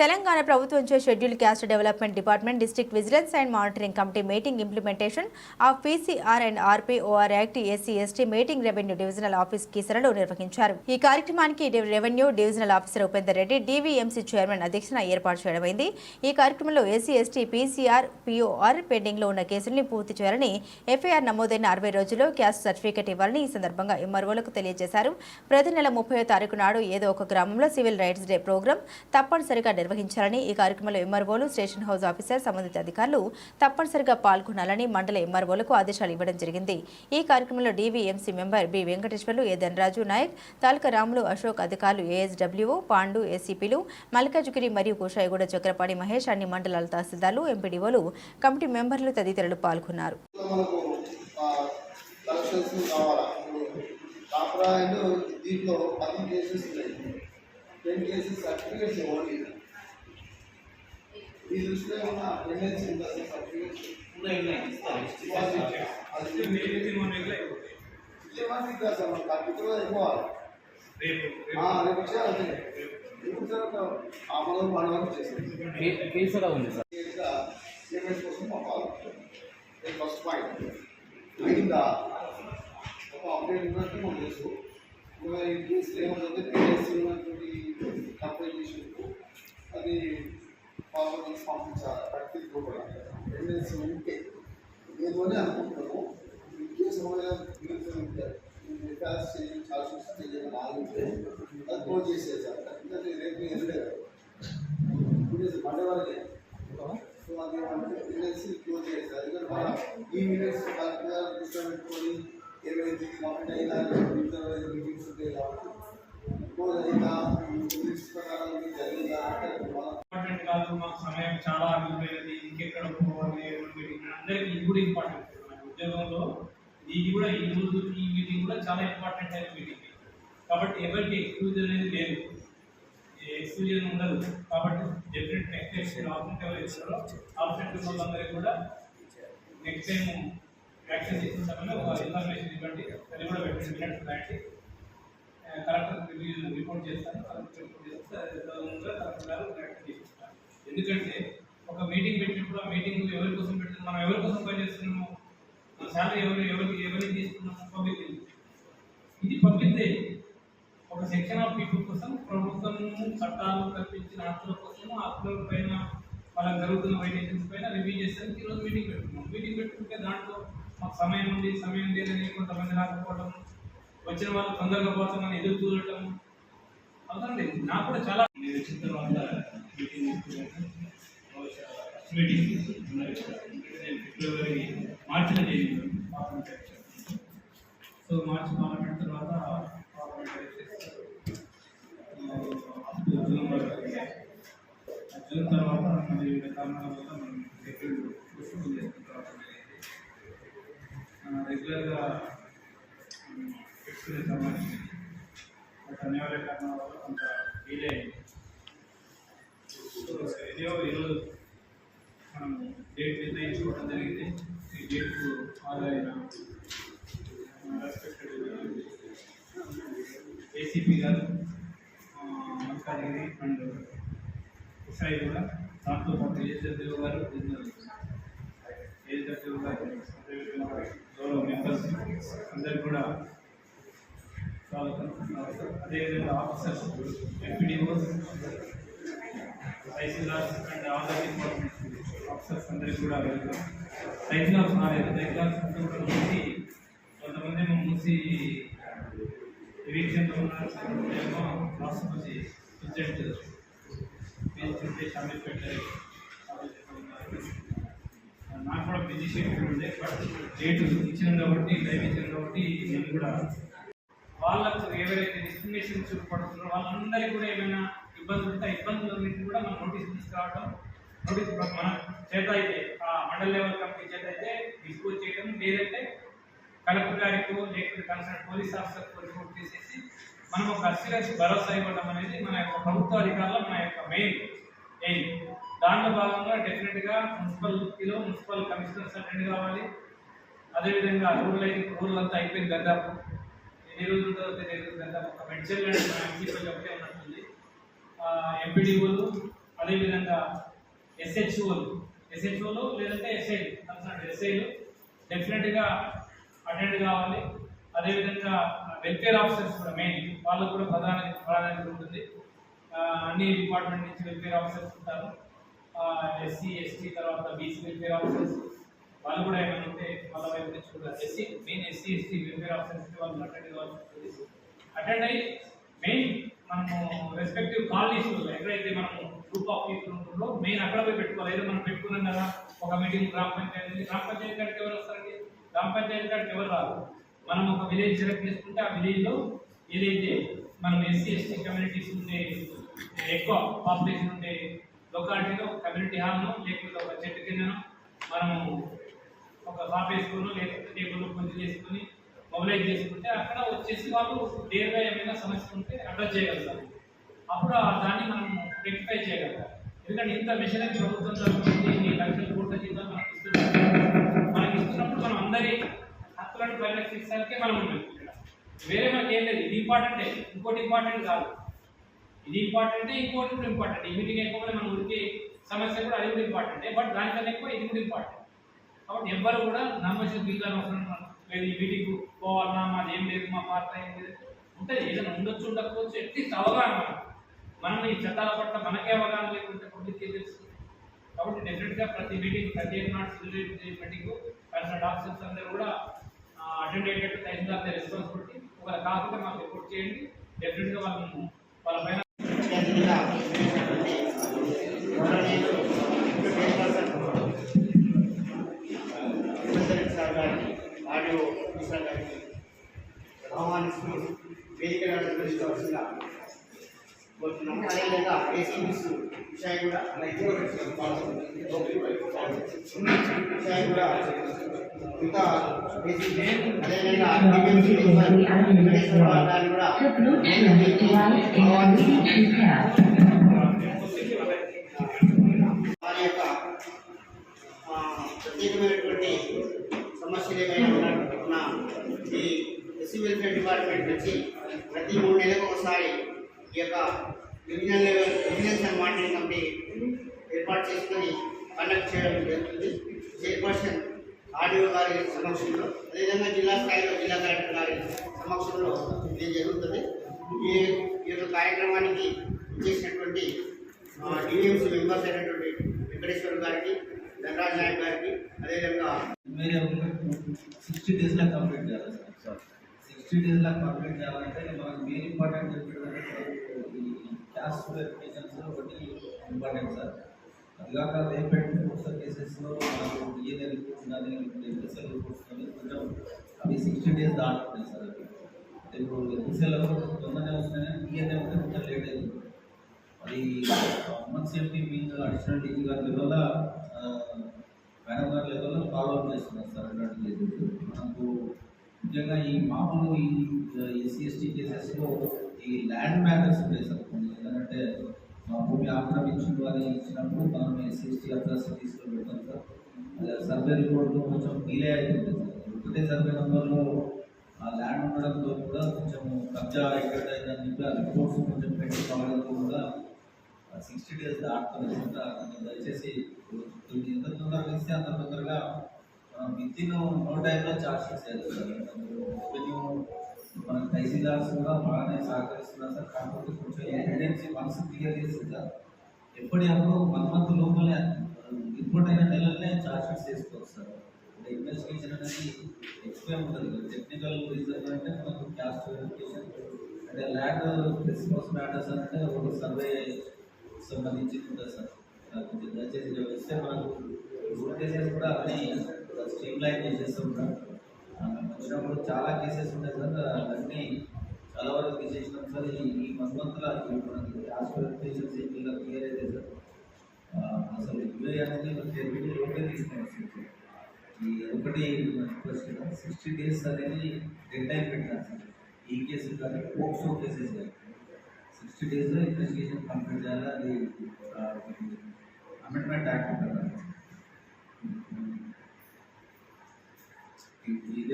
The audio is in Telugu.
Telangana ప్రభుత్వంచే schedule caste development department district vigilance and monitoring committee meeting implementation of PCR and RPOR act SC ST meeting revenue divisional office కీసరలో నిర్వహించారు. ఈ కార్యక్రమానికి revenue divisional officer Upender Reddy DVMC chairman అధ్యక్షన ఏర్పాటు చేయడమైంది. ఈ కార్యక్రమంలో ఎస్సీ ఎస్టీ పీసీఆర్ పీఓఆర్ పెండింగ్లో ఉన్న కేసుల్ని పూర్తి చేయాలని ఎఫ్ఐఆర్ నమోదైన అరవై రోజుల్లో క్యాస్ట్ సర్టిఫికెట్ ఇవ్వాలని ఈ సందర్భంగా ఎంఆర్ఓలకు తెలియజేశారు. ప్రతి నెల ముప్పై తారీఖు నాడు ఏదో ఒక గ్రామంలో సివిల్ రైట్స్ డే ప్రోగ్రాం తప్పనిసరిగా నిర్వహించాలని ఈ కార్యక్రమంలో ఎంఆర్ఓలు స్టేషన్ హౌస్ ఆఫీసర్ సంబంధిత అధికారులు తప్పనిసరిగా పాల్గొనాలని మండల ఎంఆర్ఓలకు ఆదేశాలు ఇవ్వడం జరిగింది. ఈ కార్యక్రమంలో DVMC member B Venkateswarlu A Dhanaraju Naik తాలూకా రాములు అశోక్ అధికారులు ఏఎస్డబ్ల్యూ పాండు ఏసీపీలు మల్కాజుగిరి మరియు కుషాయిగూడ చక్రపాణి మహేష్ అన్ని మండలాల తహసీల్దార్లు ఎంపీడీఓలు కమిటీ మెంబర్లు తదితరులు పాల్గొన్నారు. కలెక్షన్స్ కావాలా? కాపరా అండ్ దీంట్లో పది కేసెస్ ఉన్నాయి. టెన్ కేసెస్ సర్టిఫికేట్స్ ఓన్లీ ఈ దృష్టిలో ఉన్న ఉందా? సార్ సర్టిఫికేట్స్ ఉన్నాయి ఉన్నాయి అది రేపు సిస్టమాటిక్ కాదు సార్ మనం కంప్యూటర్లో అయిపోవాలి రేపు ఇచ్చేయాలి ఇప్పుడు సార్ ఒక అమలు వన్ వరకు చేసేది కేసు కూడా ఉంది సార్. ఇంకా పేమెంట్స్ కోసం పంపాలి ఫస్ట్ పాయింట్ అయిందా? ఒక అప్డేట్ ఉన్నట్టు మనం ఏమంటే పిఎస్సీ ఉన్నటువంటి కంప్లైంట్ చేసినప్పుడు అది ఫార్వర్డ్ చేసి పంపించాలి ప్రతి కూడా టెండెన్సీ ఉంటే ఏదోనే అనుకుంటున్నాము ఈ కేసు ఉంటే రిఫార్స్ చేసి చార్జెస్ చేయాలి ఆగితే అది క్లోజ్ చేసేసారు ఎందుకంటే రేపు ఎదురే ఇప్పుడు మండే వరకే సో అది అంటే మినిట్స్ క్లోజ్ చేస్తారు ఎందుకంటే మన ఈ మినిట్స్ కరెక్ట్గా కూర్చోబెట్టుకొని ఏవైతే కంప్లీట్ అయినా మీటింగ్స్ ఉంటాయి కాబట్టి క్లోజ్ అయినా మినిట్స్ ప్రకారం ఇది జరిగిందా అంటే మనం ఇంపార్టెంట్ కాదు మాకు సమయం చాలా ఆగిపోయేది ఇంకెక్కడ పోవాలి అందరికీ ఇది కూడా ఇంపార్టెంట్ ఉద్యోగంలో ఇది కూడా ఈ రోజు ఈ మీటింగ్ కూడా చాలా ఇంపార్టెంట్ అయిన మీటింగ్. కాబట్టి ఎవరికి ఎక్స్క్లూజన్ అనేది లేదు. ఎక్స్క్లూజన్ ఉండదు. కాబట్టి డెఫినెట్ నెక్స్ట్ టైం ఆప్షన్ ఎవరు ఇస్తారో ఆప్షన్ వాళ్ళందరికీ కూడా నెక్స్ట్ టైం యాక్షన్ తీసుకుంటామని ఒక ఇన్ఫర్మేషన్ ఇవ్వండి. అది కూడా పెట్టండి మినిట్స్ కలెక్టర్ రివ్యూ రిపోర్ట్ చేస్తాను కలెక్టర్ రిపోర్ట్ చేస్తే అది తదనుగుణంగా కలెక్టర్ గారు యాక్షన్ తీసుకుంటారు ఎందుకంటే ఒక మీటింగ్ పెట్టినప్పుడు ఆ మీటింగ్ ఎవరి కోసం పెడుతున్నాం మనం ఎవరి కోసం పనిచేస్తున్నాము మన శాలరీ ఎవరు ఎవరికి ఎవరికి తీసుకున్నాము పబ్లిక్ ఇది పబ్లిక్ ఒక సెక్షన్ ఆఫ్ పీపుల్ కోసం ప్రభుత్వం చట్టాలు కల్పించిన హక్కుల కోసం హక్కుల పైన వాళ్ళకి జరుగుతున్న వైలేషన్స్ పైన రివ్యూ చేసేందుకు ఈరోజు మీటింగ్ పెట్టుకున్నాం మీటింగ్ పెట్టుకుంటే దాంట్లో మాకు సమయం ఉంది సమయం లేదని కొంతమంది రాకపోవడం వచ్చిన వాళ్ళు తొందరగా పోతామని ఎదురు చూడటం. అవునండి నాకు కూడా చాలా నేను వచ్చిన తర్వాత మీటింగ్ మీటింగ్ ఫిబ్రవరి మార్చిలో చేసింది parliament election. So March parliament తర్వాత పార్లమెంట్ ఎలక్షన్స్ జూన్ వరకు జూన్ తర్వాత మరి వివిధ కారణాల వల్ల మనం షెడ్యూల్ పోస్ట్పోన్ రెగ్యులర్గా పెట్టుకునే సంబంధించి బట్ అనివార్య కారణాల వల్ల కొంత డిలే అయింది. సో ఈరోజు మనం డేట్ నిర్ణయించుకోవడం జరిగింది ఈ డేట్కు ఆధారైన రెస్పెక్టెడ్ ఏసీపీ గారు మల్కాజిగిరి అండ్ ఉషాయి కూడా దాంతో పాటు ఏజెడ్ఓ గారు ఏజెడ్ఓ గారు అదేవిధంగా గౌరవ మెంబర్స్ అందరు కూడా స్వాగతం అదేవిధంగా officers MPDOs tahsildars and all departments officers అందరికీ కూడా వెళ్తాం తహసీల్దార్స్ రాలేదు తహసీల్దార్స్ కొంతమంది కొంతమంది ఏమో మూసి నిరీక్షణలో ఉన్నారు కొంతమంది ఏమో రాష్ట్రపతి ప్రెసిడెంట్ పేరుంటే షామిల్ పెట్టారు. నాకు కూడా బిజీ షెడ్యూల్ ఉండే బట్ డేట్ ఇచ్చాను కాబట్టి లైవ్ ఇచ్చాను కాబట్టి నేను కూడా వాళ్ళకు ఎవరైతే డిస్క్రిమినేషన్ చూపడుతున్నారో వాళ్ళందరికీ కూడా ఏమైనా ఇబ్బందులు ఉంటే ఆ ఇబ్బందులన్నింటినీ కూడా మనం నోటీస్ తీసుకురావడం నోటీస్ మన చేత అయితే ఆ మండల లెవెల్ కమిటీ చేత అయితే డిస్పోజ్ చేయడం లేదంటే కలెక్టర్ గారికి లేకపోతే కన్సర్న్ పోలీస్ ఆఫీసర్కో రిపోర్ట్ చేసేసి మనం ఒక అస్యూరెన్స్ భరోసా ఇవ్వడం అనేది మన యొక్క ప్రభుత్వ అధికారుల మన యొక్క మెయిన్ ఎయిమ్ దాంట్లో భాగంగా డెఫినెట్గా మున్సిపల్టీలో మున్సిపల్ కమిషనర్స్ అటెండ్ కావాలి. అదేవిధంగా రూరల్ అయితే రూరల్ అంతా అయిపోయింది దాదాపు ఎన్ని రోజులు ఉంటుందో తెలియదు దాదాపు ఒక మెడ్చల్ అండ్ ఎంపీపీ ఒకటే ఉన్నట్టుంది. ఎంపీడీఓలు అదేవిధంగా ఎస్హెచ్ఓలు ఎస్హెచ్ఓలు లేదంటే ఎస్ఐలు ఎస్ఐలు డెఫినెట్గా అటెండ్ కావాలి. అదేవిధంగా వెల్ఫేర్ ఆఫీసర్స్ కూడా మెయిన్ వాళ్ళకు కూడా ప్రధాన ప్రాధాన్యత ఉంటుంది. అన్ని డిపార్ట్మెంట్ నుంచి వెల్ఫేర్ ఆఫీసర్స్ ఉంటారు. ఎస్సీ ఎస్టీ తర్వాత బీసీ వెల్ఫేర్ ఆఫీసర్స్ వాళ్ళు కూడా ఏమైనా ఉంటే వాళ్ళ వైపు నుంచి కూడా SC main SC ST welfare officers వాళ్ళు అటెండ్ కావాల్సి ఉంటుంది అటెండ్ అయ్యి మెయిన్ మనము రెస్పెక్టివ్ కాలనీస్ ఎక్కడైతే మనము గ్రూప్ ఆఫ్ పీపుల్ ఉంటుందో మెయిన్ అక్కడ పోయి పెట్టుకోవాలి. ఏదో మనం పెట్టుకున్నాం కదా ఒక మీటింగ్ గ్రామ పంచాయతీ గ్రామ పంచాయతీ కాడికి ఎవరు వస్తారండి గ్రామ పంచాయతీ కాడికి ఎవరు రాదు మనం ఒక విలేజ్ సెలెక్ట్ చేసుకుంటే ఆ విలేజ్లో ఏదైతే మనం ఎస్సీ ఎస్టీ కమ్యూనిటీస్ ఉండే ఎక్కువ పాపులేషన్ ఉండే లొకాలిటీలో కమ్యూనిటీ హాల్ను లేకపోతే ఒక చెట్టు కిందనో మనము ఒక షాప్ వేసుకుని లేకపోతే టేబుల్ కొంచెం చేసుకుని మొబిలైజ్ చేసుకుంటే అక్కడ వచ్చేసి వాళ్ళు నేరుగా ఏమైనా సమస్య ఉంటే అడ్రస్ చేయగలుగుతారు. అప్పుడు ఆ దాన్ని మనం రెక్టిఫై చేయగలుగుతాం ఎందుకంటే ఇంత మిషన్ ప్రభుత్వం జరుగుతుంది ఇన్ని లక్షల కోట్ల జీతం మనకి ఇస్తున్నారు. మనకి ఇస్తున్నప్పుడు మనం అందరి హక్కులను పరిరక్షించడానికే మనం ఉన్నాం ఇక్కడ. వేరే మనకి ఏం లేదు ఇది ఇంపార్టెంటే ఇంకోటి ఇంపార్టెంట్ కాదు. ఇది ఇంపార్టెంట్ ఇంకోటి కూడా ఇంపార్టెంట్ ఈ మీటింగ్ ఎక్కువ మన ఊరికి సమస్య కూడా అది కూడా ఇంపార్టెంటే బట్ దానికన్నా ఎక్కువ ఇది కూడా ఇంపార్టెంట్ కాబట్టి ఎవ్వరు కూడా నమ్మశ ఫీల్ అవసరం లేదు ఈ మీటింగ్ పోవాలన్నా మాది ఏం లేదు మా పాత్ర ఏం లేదు. ఉంటుంది ఏదైనా ఉండొచ్చు ఉండకపోవచ్చు ఎట్లీస్ట్ అవగాహన మనకు. మనం ఈ చట్టాల పట్ల మనకే అవగాహన లేకుంటే పబ్లిక్కి తెలుసు? కాబట్టి డెఫినెట్గా ప్రతి మీటింగ్ ప్రతి నాట్ మీటింగ్ కన్సర్ట్ ఆఫీసర్స్ అందరూ కూడా అటెండ్ అయ్యేటట్టు తహసీల్దార్ రెస్పాన్సిబిలిటీ ఒకవేళ కాకపోతే మాకు రిపోర్ట్ చేయండి. డెఫినెట్గా వాళ్ళని వాళ్ళ పైన అత్యధికంగా గౌరవనీయులు చైర్పర్సన్ సురేందర్ ఆడియో ఆఫీసర్ గారికి ఆహ్వానిస్తూ వేదిక నిర్వహించవలసిందిగా కోరుతున్నాము అదేవిధంగా ఏసీబీస్ విషయం కూడా విషయం కూడా ఇంకా ఏసీబీ అదేవిధంగా డిఎంసీ వెంకటేశ్వర గారిని కూడా The Bluetooth device is ready to pair. వారి యొక్క ఆ, ప్రత్యేకమైనటువంటి సమస్యలు ఏమైనా ఉన్న- ఉన్న ఈ ఎస్సీ వెల్ఫేర్ డిపార్ట్మెంట్ నుంచి ప్రతి మూడు నెలలకు ఒకసారి ఈ యొక్క division level vigilance and committee ఏర్పాటు చేసుకొని కండక్ట్ చేయడం జరుగుతుంది. చైర్పర్సన్ ఆర్డీఓ గారి సమక్షంలో అదేవిధంగా జిల్లా స్థాయిలో జిల్లా కలెక్టర్ గారి సమక్షంలో ఇది జరుగుతుంది. ఈ ఈ యొక్క కార్యక్రమానికి చేసినటువంటి డివిఎంసీ మెంబర్స్ అయినటువంటి వెంకటేశ్వర గారికి ధనరాజ్ నాయక్ గారికి అదేవిధంగా వేరే సిక్స్టీ డేస్లో కంప్లీట్ చేయాలి సార్. సిక్స్టీ డేస్లో కంప్లీట్ చేయాలంటే మనకు మెయిన్ ఇంపార్టెంట్ చెప్పేది క్యాస్ట్ వెరిఫికేషన్స్ ఒకటి ఇంపార్టెంట్ సార్ అది కాక రేపెట్ ఫోర్సల్ కేసెస్లో మనకు డిఎన్ఏ రిపోర్ట్స్ కానీ ఎన్ఎస్ఎల్ రిపోర్ట్స్ కానీ కొంచెం అవి సిక్స్టీ డేస్ దాటుతున్నాయి సార్ అవి అంటే ఇప్పుడు ఎన్ఎస్ఎల్ తొందరనే వస్తున్నాయి డిఎన్ఏ ఉంటే కొంచెం లేట్ అయింది అది women safety mean additional DG గారి లెవెల్లో మేడం గారి లెవెల్లో ఫాలో అప్ చేస్తున్నారు సార్ అటువంటి కేసెస్ మనకు ముఖ్యంగా ఈ మామూలు ఈ ఎస్సీ ఎస్టీ కేసెస్లో ఈ ల్యాండ్ మ్యాటర్స్ ఉంటాయి సార్ కొన్ని మా భూమి ఆక్రమించిండు అని ఇచ్చినప్పుడు మనం ఎస్ఎస్టీ అట్రాసిటీస్లో పెడతాం సార్. అదే సర్వే రిపోర్ట్లో కొంచెం డిలే అవుతుంది సార్. ఒకటే సర్వే నెంబర్లో ఆ ల్యాండ్ ఉండడంతో కూడా కొంచెం కబ్జా ఎక్కడ అయిందని చెప్పి ఆ రిపోర్ట్స్ కొంచెం పెట్టి కావడంతో కూడా సిక్స్టీ డేస్ దాటుతుంది కొంచెం దయచేసి కొంచెం ఎంత తొందరగా ఇస్తే అంత తొందరగా విత్ ఇన్ నో టైంలో చార్జ్ చేసేది సార్. రెవెన్యూ మన తహసీల్దార్స్ కూడా బాగానే సహకరిస్తున్నారు సార్ కాకపోతే కొంచెం ఎవిడెన్స్ మనసు క్లియర్ చేసింది సార్ ఎప్పటికప్పుడు వన్ మంత్ లోపలే రిపోర్ట్ అయిన నెలలనే చార్జ్ షీట్స్ చేసుకోవచ్చు సార్ అంటే ఇన్వెస్టిగేషన్ అనేది ఎక్స్ప్లెయిన్ ఉంటుంది టెక్నికల్ రీజన్ అంటే మనకు క్యాస్ట్ వెరిఫికేషన్ అంటే ల్యాండ్ రెస్పాన్స్ మ్యాటర్స్ అంటే ఒక సర్వే సంబంధించి ఉంటుంది సార్ నాకు కొంచెం దయచేసి ఇక్కడ వస్తే మనకు రూల్ కేసెస్ కూడా అన్నీ స్ట్రీమ్ లైన్ చేసేస్తాం సార్ ఆ, మేము వచ్చినప్పుడు చాలా కేసెస్ ఉంటాయి సార్. అన్నీ చాలా వరకు తీసేసినాం సార్. ఈ ఈ వన్ మంత్లో మనకి క్యాస్ట్ వెరిఫికేషన్స్ ఇలా క్లియర్ అయితే సార్. ఆ, అసలు యూఏ అనేది టెర్మినీ లోపే తీసుకున్నాం సార్. ఈ ఒకటి రిక్వెస్ట్ సిక్స్టీ డేస్ అనేది డెడ్ టైం పెట్టాను సార్. ఈ కేసు కానీ పోక్సో కేసెస్ కానీ. సిక్స్టీ డేస్లో ఇన్వెస్టిగేషన్ కంప్లీట్ చేయాలి. అది అమెండ్మెంట్ యాక్ట్ ఉంటుంది ఇది